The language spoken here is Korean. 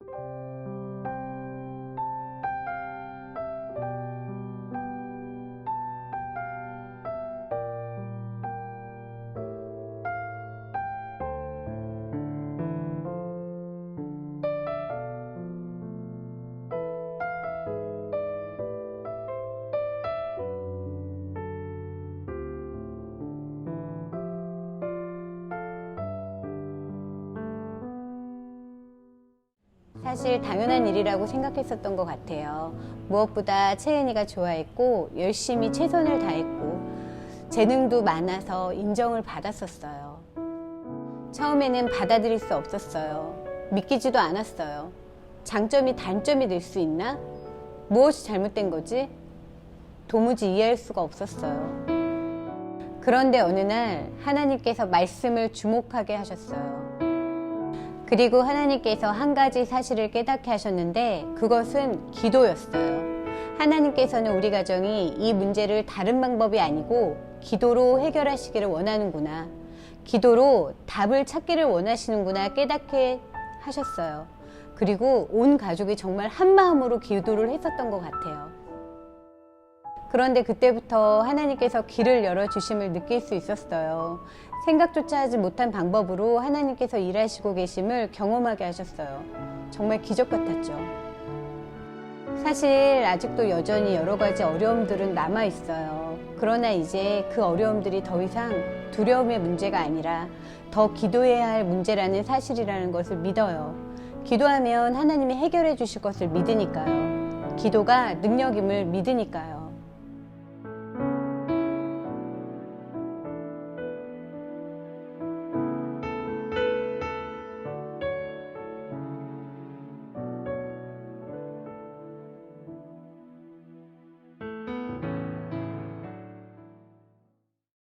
you 사실 당연한 일이라고 생각했었던 것 같아요. 무엇보다 채은이가 좋아했고 열심히 최선을 다했고 재능도 많아서 인정을 받았었어요. 처음에는 받아들일 수 없었어요. 믿기지도 않았어요. 장점이 단점이 될 수 있나? 무엇이 잘못된 거지? 도무지 이해할 수가 없었어요. 그런데 어느 날 하나님께서 말씀을 주목하게 하셨어요. 그리고 하나님께서 한 가지 사실을 깨닫게 하셨는데 그것은 기도였어요. 하나님께서는 우리 가정이 이 문제를 다른 방법이 아니고 기도로 해결하시기를 원하는구나. 기도로 답을 찾기를 원하시는구나 깨닫게 하셨어요. 그리고 온 가족이 정말 한 마음으로 기도를 했었던 것 같아요. 그런데 그때부터 하나님께서 길을 열어주심을 느낄 수 있었어요. 생각조차 하지 못한 방법으로 하나님께서 일하시고 계심을 경험하게 하셨어요. 정말 기적 같았죠. 사실 아직도 여전히 여러 가지 어려움들은 남아 있어요. 그러나 이제 그 어려움들이 더 이상 두려움의 문제가 아니라 더 기도해야 할 문제라는 사실이라는 것을 믿어요. 기도하면 하나님이 해결해 주실 것을 믿으니까요. 기도가 능력임을 믿으니까요.